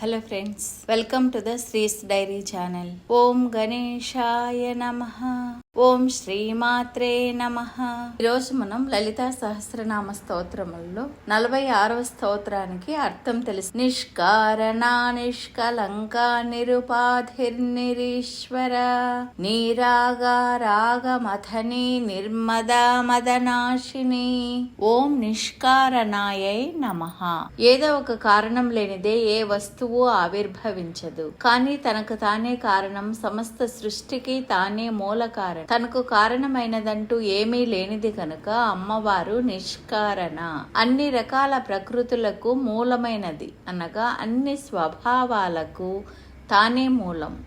Hello friends welcome to the Sri's diary channel ఓం గణేశాయ నమ ఓం శ్రీమాత్రే నమ. ఈరోజు మనం లలితా సహస్రనామ స్తోత్రముల్లో నలభై ఆరవ స్తోత్రానికి అర్థం తెలుసు. నిష్కారణ నిష్కలంక నిరుపాధిర్నిరీశ్వర నీరాగ రాగ మథని నిర్మద మదనాశిని. ఓం నిష్కారణాయై నమ. ఏదో ఒక కారణం లేనిదే ఏ వస్తువు ఆవిర్భవించదు. కానీ తనకు తానే కారణం సమస్త సృష్టికి తానే మూల కారణం. తనకు కారణమైనదంటూ ఏమీ లేనిది కనుక అమ్మవారు నిష్కారణ. అన్ని రకాల ప్రకృతులకు మూలమైనది అనగా అన్ని స్వభావాలకు తానే మూలం.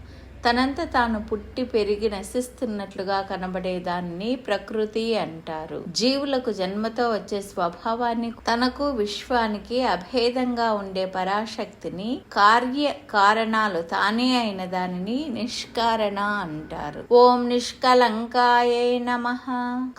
తనంత తాను పుట్టి పెరిగి నశిస్తున్నట్లుగా కనబడే దాన్ని ప్రకృతి అంటారు. జీవులకు జన్మతో వచ్చే స్వభావాన్ని తనకు విశ్వానికి అభేదంగా ఉండే పరాశక్తిని కార్య కారణాలు తానే అయిన దానిని నిష్కారణ అంటారు. ఓం నిష్కలంకాయ నమ.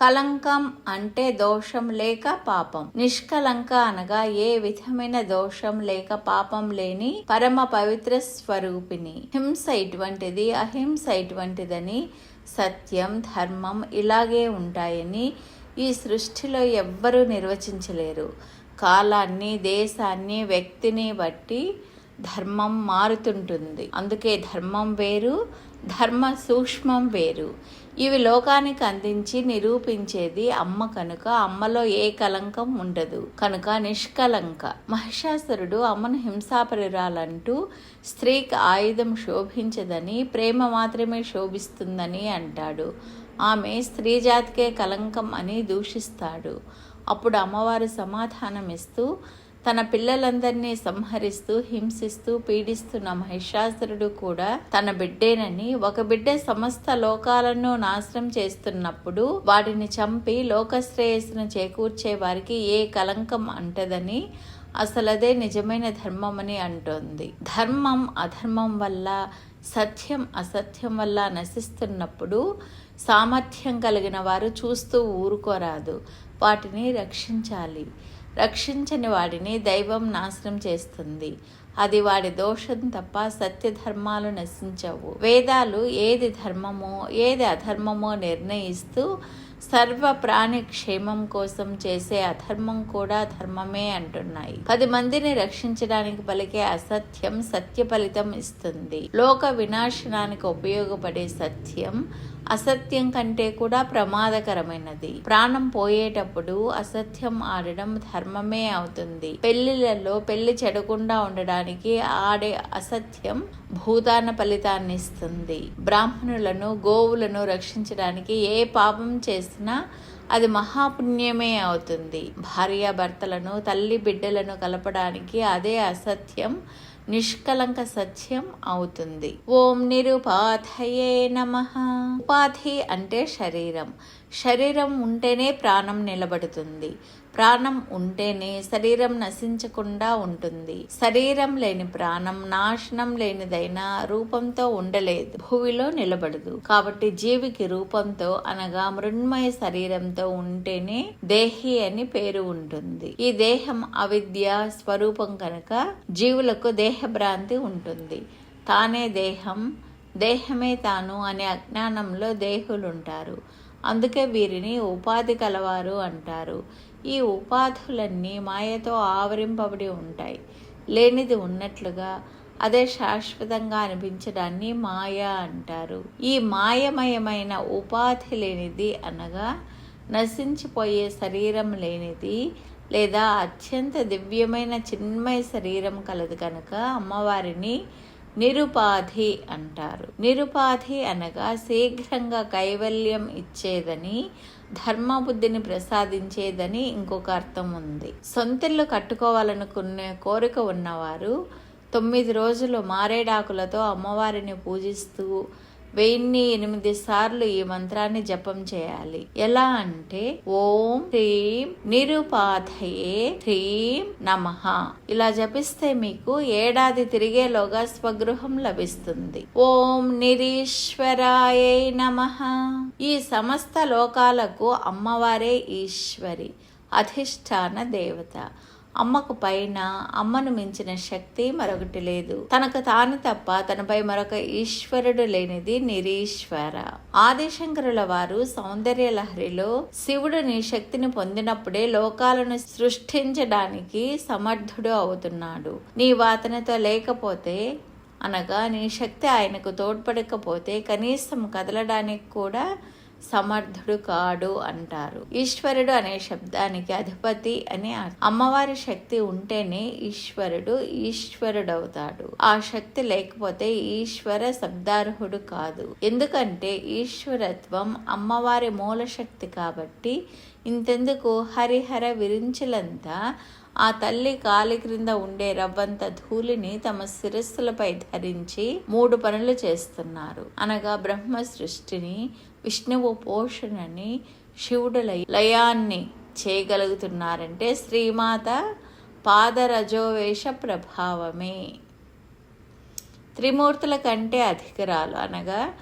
కలంకం అంటే దోషం లేక పాపం. నిష్కలంక అనగా ఏ విధమైన దోషం లేక పాపం లేని పరమ పవిత్ర స్వరూపిణి. హింస ఇటువంటిది అహింస ఇటువంటిదని సత్యం ధర్మం ఇలాగే ఉంటాయని ఈ సృష్టిలో ఎవ్వరూ నిర్వచించలేరు. కాలాన్ని దేశాన్ని వ్యక్తిని బట్టి ధర్మం మారుతుంటుంది. అందుకే ధర్మం వేరు ధర్మ సూక్ష్మం వేరు. ఇవి లోకానికి అందించి నిరూపించేది అమ్మ కనుక అమ్మలో ఏ కలంకం ఉండదు. కనుక నిష్కలంక మహిషాసురుడు అమ్మను హింసాపరిరాలంటూ స్త్రీకి ఆయుధం శోభించదని ప్రేమ మాత్రమే శోభిస్తుందని అంటాడు. ఆమె స్త్రీ జాతికే కలంకం అని దూషిస్తాడు. అప్పుడు అమ్మవారు సమాధానమిస్తూ తన పిల్లలందరినీ సంహరిస్తూ హింసిస్తూ పీడిస్తున్న మహిషాసురుడు కూడా తన బిడ్డేనని ఒక బిడ్డ సమస్త లోకాలను నాశనం చేస్తున్నప్పుడు వాటిని చంపి లోకశ్రేయస్సును చేకూర్చే వారికి ఏ కలంకం అంటదని అసలదే నిజమైన ధర్మమని అంటోంది. ధర్మం అధర్మం వల్ల సత్యం అసత్యం వల్ల నశిస్తున్నప్పుడు సామర్థ్యం కలిగిన వారు చూస్తూ ఊరుకోరాదు. వాటిని రక్షించాలి. రక్షించని వాడిని దైవం నాశనం చేస్తుంది. అది వాడి దోషం తప్ప సత్యధర్మాలు నశించవు. వేదాలు ఏది ధర్మమో ఏది అధర్మమో నిర్ణయిస్తూ సర్వ ప్రాణి క్షేమం కోసం చేసే అధర్మం కూడా ధర్మమే అంటున్నాయి. పది మందిని రక్షించడానికి పలికే అసత్యం సత్య ఫలితం ఇస్తుంది. లోక వినాశనానికి ఉపయోగపడే సత్యం అసత్యం కంటే కూడా ప్రమాదకరమైనది. ప్రాణం పోయేటప్పుడు అసత్యం ఆడడం ధర్మమే అవుతుంది. పెళ్ళిలలో పెళ్ళి చెడకుండా ఉండడానికి ఆడే అసత్యం భూదాన ఫలితాన్ని ఇస్తుంది. బ్రాహ్మణులను గోవులను రక్షించడానికి ఏ పాపం చేసినా అది మహాపుణ్యమే అవుతుంది. భార్యాభర్తలను తల్లి బిడ్డలను కలపడానికి అదే అసత్యం నిష్కలంక సత్యం అవుతుంది. ఓం నిరుపాధయే నమ. ఉపాధి అంటే శరీరం. శరీరం ఉంటేనే ప్రాణం నిలబడుతుంది. ప్రాణం ఉంటేనే శరీరం నశించకుండా ఉంటుంది. శరీరం లేని ప్రాణం నాశనం లేనిదైనా రూపంతో ఉండలేదు. భూమిలో నిలబడదు. కాబట్టి జీవికి రూపంతో అనగా మృణ్మయ శరీరంతో ఉంటేనే దేహి అని పేరు ఉంటుంది. ఈ దేహం అవిద్య స్వరూపం కనుక జీవులకు దేహభ్రాంతి ఉంటుంది. తానే దేహం దేహమే తాను అనే అజ్ఞానంలో దేహులుంటారు. అందుకే వీరిని ఉపాధి కలవారు అంటారు. ఈ ఉపాధులన్నీ మాయతో ఆవరింపబడి ఉంటాయి. లేనిది ఉన్నట్లుగా అదే శాశ్వతంగా అనిపించడాన్ని మాయ అంటారు. ఈ మాయమయమైన ఉపాధి లేనిది అనగా నశించిపోయే శరీరం లేనిది లేదా అత్యంత దివ్యమైన చిన్మయ శరీరం కలదు కనుక అమ్మవారిని నిరుపాధి అంటారు. నిరుపాధి అనగా శీఘ్రంగా కైవల్యం ఇచ్చేదని ధర్మబుద్ధిని ప్రసాదించేదని ఇంకొక అర్థం ఉంది. సొంతిల్లు కట్టుకోవాలనుకునే కోరిక ఉన్నవారు తొమ్మిది రోజులు మారేడాకులతో అమ్మవారిని పూజిస్తూ వెయ్యిన్ని ఎనిమిది సార్లు ఈ మంత్రాన్ని జపం చేయాలి. ఎలా అంటే ఓం హ్రీం నిరుపాధయే హ్రీం నమ. ఇలా జపిస్తే మీకు ఏడాది తిరిగేలోగా స్వగృహం లభిస్తుంది. ఓం నిరీశ్వరాయ నమ. ఈ సమస్త లోకాలకు అమ్మవారే ఈశ్వరి అధిష్టాన దేవత. అమ్మకు పైన అమ్మను మించిన శక్తి మరొకటి లేదు. తనకు తాను తప్ప తనపై మరొక ఈశ్వరుడు లేనిది నిరీశ్వర. ఆదిశంకరుల వారు సౌందర్య లహరిలో శివుడు నీ శక్తిని పొందినప్పుడే లోకాలను సృష్టించడానికి సమర్థుడు అవుతున్నాడు. నీ వాతనతో లేకపోతే అనగా నీ శక్తి ఆయనకు తోడ్పడకపోతే కనీసం కదలడానికి కూడా సమర్థుడు కాడు అంటారు. ఈశ్వరుడు అనే శబ్దానికి అధిపతి అని అమ్మవారి శక్తి ఉంటేనే ఈశ్వరుడు ఈశ్వరుడవుతాడు. ఆ శక్తి లేకపోతే ఈశ్వర శబ్దార్హుడు కాదు. ఎందుకంటే ఈశ్వరత్వం అమ్మవారి మూల శక్తి కాబట్టి ఇంతెందుకు? హరిహర విరించులంతా ఆ తల్లి కాలి క్రింద ఉండే రవ్వంత ధూళిని తమ శిరస్సులపై ధరించి మూడు పనులు చేస్తున్నారు. అనగా బ్రహ్మ సృష్టిని విష్ణువు పోషణని శివుడు లయ- లయాన్ని చేయగలుగుతున్నారంటే శ్రీమాత పాదరజోవేష ప్రభావమే. త్రిమూర్తుల కంటే అధికరాలు అనగా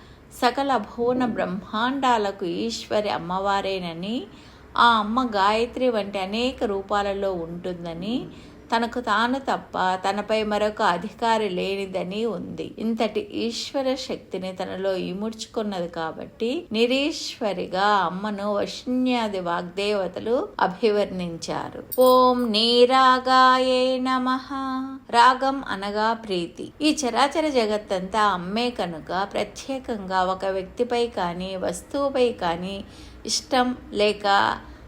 సకల భువన బ్రహ్మాండాలకు ఈశ్వరి అమ్మవారేనని ఆ అమ్మ గాయత్రి వంటి అనేక రూపాలలో ఉంటుందని తనకు తాను తప్ప తనపై మరొక అధికారి లేనిదని ఉంది. ఇంతటి ఈశ్వర శక్తిని తనలో ఇముడ్చుకున్నది కాబట్టి నిరీశ్వరిగా అమ్మను వశిన్యాది వాగ్దేవతలు అభివర్ణించారు. ఓం నీరాగాయే నమ. రాగం అనగా ప్రీతి. ఈ చరాచర జగత్తంతా అమ్మే కనుక ప్రత్యేకంగా ఒక వ్యక్తిపై కానీ వస్తువుపై కానీ ఇష్టం లేక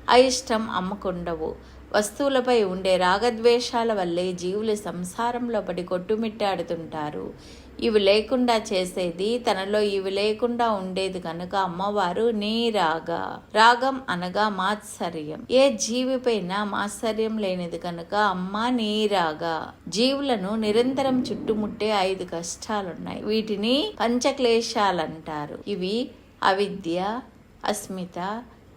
అయిష్టం అమ్మకుండవు. వస్తువులపై ఉండే రాగద్వేషాల వల్లే జీవులు సంసారంలో పడి కొట్టుమిట్టాడుతుంటారు. ఇవి లేకుండా చేసేది తనలో ఇవి లేకుండా ఉండేది కనుక అమ్మవారు నీ రాగ రాగం అనగా మాత్సర్యం. ఏ జీవిపైన మాత్సర్యం లేనిది కనుక అమ్మ నీ రాగా జీవులను నిరంతరం చుట్టుముట్టే ఐదు కష్టాలున్నాయి. వీటిని పంచక్లేశాలంటారు. ఇవి అవిద్య అస్మిత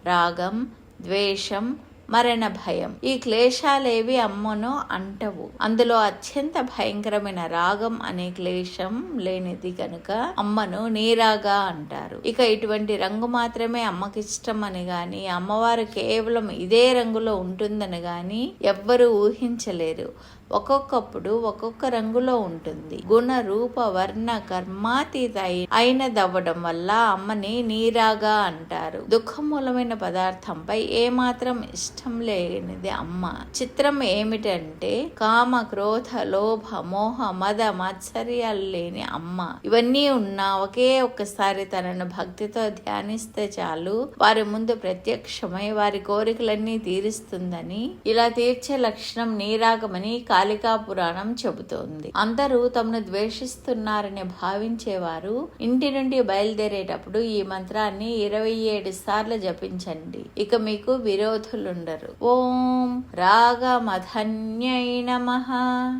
రాగం ద్వేషం మరణ భయం ఈ క్లేశాలేవి అమ్మను అంటవు. అందులో అత్యంత భయంకరమైన రాగం అనే క్లేశం లేనిది కనుక అమ్మను నీరాగా అంటారు. ఇక ఇటువంటి రంగు మాత్రమే అమ్మకి ఇష్టం అని గాని అమ్మవారు కేవలం ఇదే రంగులో ఉంటుందని గాని ఎవ్వరూ ఊహించలేరు. ఒక్కొక్కప్పుడు ఒక్కొక్క రంగులో ఉంటుంది. గుణ రూప వర్ణ కర్మాతీత అయినదవ్వడం వల్ల అమ్మని నీరాగా అంటారు. దుఃఖమూలమైన పదార్థంపై ఏమాత్రం ఇష్టం లేనిది అమ్మ. చిత్రం ఏమిటంటే కామ క్రోధ లోభ మోహ మద మాత్సర్యాలు లేని అమ్మ. ఇవన్నీ ఉన్నా ఒకే ఒక్కసారి తనను భక్తితో ధ్యానిస్తే చాలు. వారి ముందు ప్రత్యక్షమై వారి కోరికలన్నీ తీరుస్తుందని ఇలా తీర్చే లక్షణం నీరాగమని కాళికా పురాణం చెబుతోంది. అందరూ తమను ద్వేషిస్తున్నారని భావించేవారు ఇంటి నుండి బయలుదేరేటప్పుడు ఈ మంత్రాన్ని ఇరవై ఏడు సార్లు జపించండి. ఇక మీకు విరోధులుండరు. ఓం రాగమధన్యై నమః.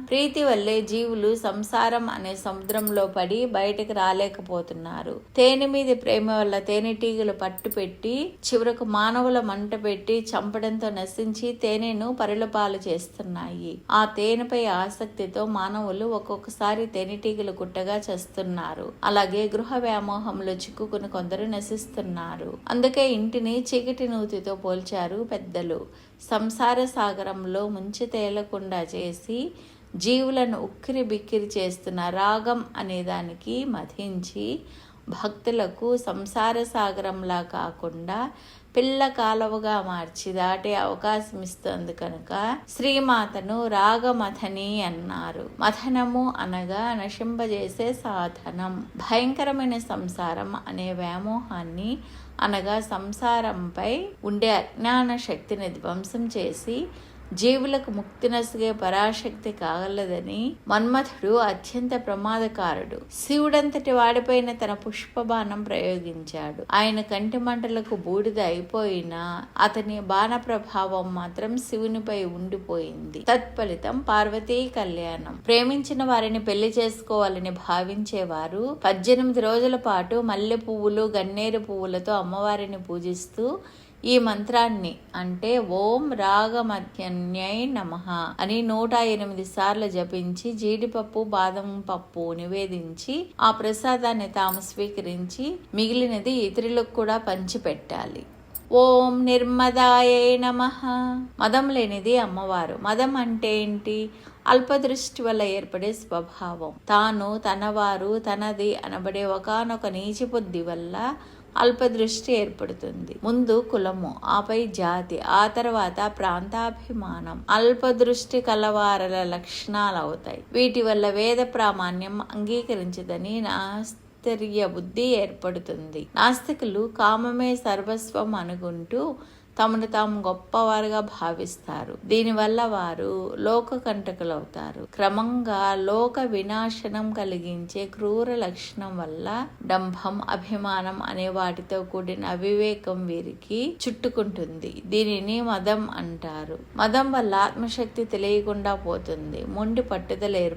ప్రీతి వల్లే జీవులు సంసారం అనే సముద్రంలో పడి బయటకు రాలేకపోతున్నారు. తేనె మీద ప్రేమ వల్ల తేనెటీగలు పట్టు పెట్టి చివరకు మానవుల మంట పెట్టి చంపడంతో నశించి తేనెను పరులపాలు చేస్తున్నాయి. ఆ తేనె దేనిపై ఆసక్తితో మానవులు ఒక్కొక్కసారి తేనెటీగలు గుట్టగా చేస్తున్నారు. అలాగే గృహ వ్యామోహంలో చిక్కుకుని కొందరు నశిస్తున్నారు. అందుకే ఇంటిని చీకటి నూతితో పోల్చారు పెద్దలు. సంసార సాగరంలో ముంచి తేలకుండా చేసి జీవులను ఉక్కిరి బిక్కిరి చేస్తున్న రాగం అనే దానికి మధించి భక్తులకు సంసార సాగరంలా కాకుండా పిల్ల కాలువగా మార్చి దాటే అవకాశం ఇస్తుంది కనుక శ్రీమాతను రాగమథని అన్నారు. మథనము అనగా నశింపజేసే సాధనం. భయంకరమైన సంసారం అనే వ్యామోహాన్ని అనగా సంసారంపై ఉండే అజ్ఞాన శక్తిని ధ్వంసం చేసి జీవులకు ముక్తి నసిగే పరాశక్తి కాగలదని మన్మథుడు అత్యంత ప్రమాదకారుడు. శివుడంతటి వాడిపైన తన పుష్పబాణం ప్రయోగించాడు. ఆయన కంటి మంటలకు బూడిద అయిపోయినా అతని బాణ ప్రభావం మాత్రం శివునిపై ఉండిపోయింది. తత్ఫలితం పార్వతీ కళ్యాణం. ప్రేమించిన వారిని పెళ్ళి చేసుకోవాలని భావించేవారు పద్దెనిమిది రోజుల పాటు మల్లె పువ్వులు గన్నేరు పువ్వులతో అమ్మవారిని పూజిస్తూ ఈ మంత్రాన్ని అంటే ఓం రాగమధ్యన్యై నమ అని నూట ఎనిమిది సార్లు జపించి జీడిపప్పు బాదం పప్పు నివేదించి ఆ ప్రసాదాన్ని తాము స్వీకరించి మిగిలినది ఇతరులకు కూడా పంచిపెట్టాలి. ఓం నిర్మదాయే నమ. మదం లేనిది అమ్మవారు. మదం అంటే ఏంటి? అల్పదృష్టి వల్ల ఏర్పడే స్వభావం. తాను తనవారు తనది అనబడే ఒకనొక నీచిబుద్ధి వల్ల అల్పదృష్టి ఏర్పడుతుంది. ముందు కులము ఆపై జాతి ఆ తర్వాత ప్రాంతాభిమానం. అల్పదృష్టి కలవారల లక్షణాలు అవుతాయి వీటి వల్ల వేద ప్రామాణ్యం అంగీకరించదని నాస్తర్య బుద్ధి ఏర్పడుతుంది. నాస్తికులు కామమే సర్వస్వం అనుకుంటూ తమను తాము గొప్పవారుగా భావిస్తారు. దీనివల్ల వారు లోక కంటకులవుతారు. క్రమంగా లోక వినాశనం కలిగించే క్రూర లక్షణం వల్ల డంభం అభిమానం అనే వాటితో కూడిన అవివేకం వీరికి చుట్టుకుంటుంది. దీనిని మదం అంటారు. మదం వల్ల ఆత్మశక్తి తెలియకుండా పోతుంది. మొండి పట్టుదల ఏర్పడుతుంది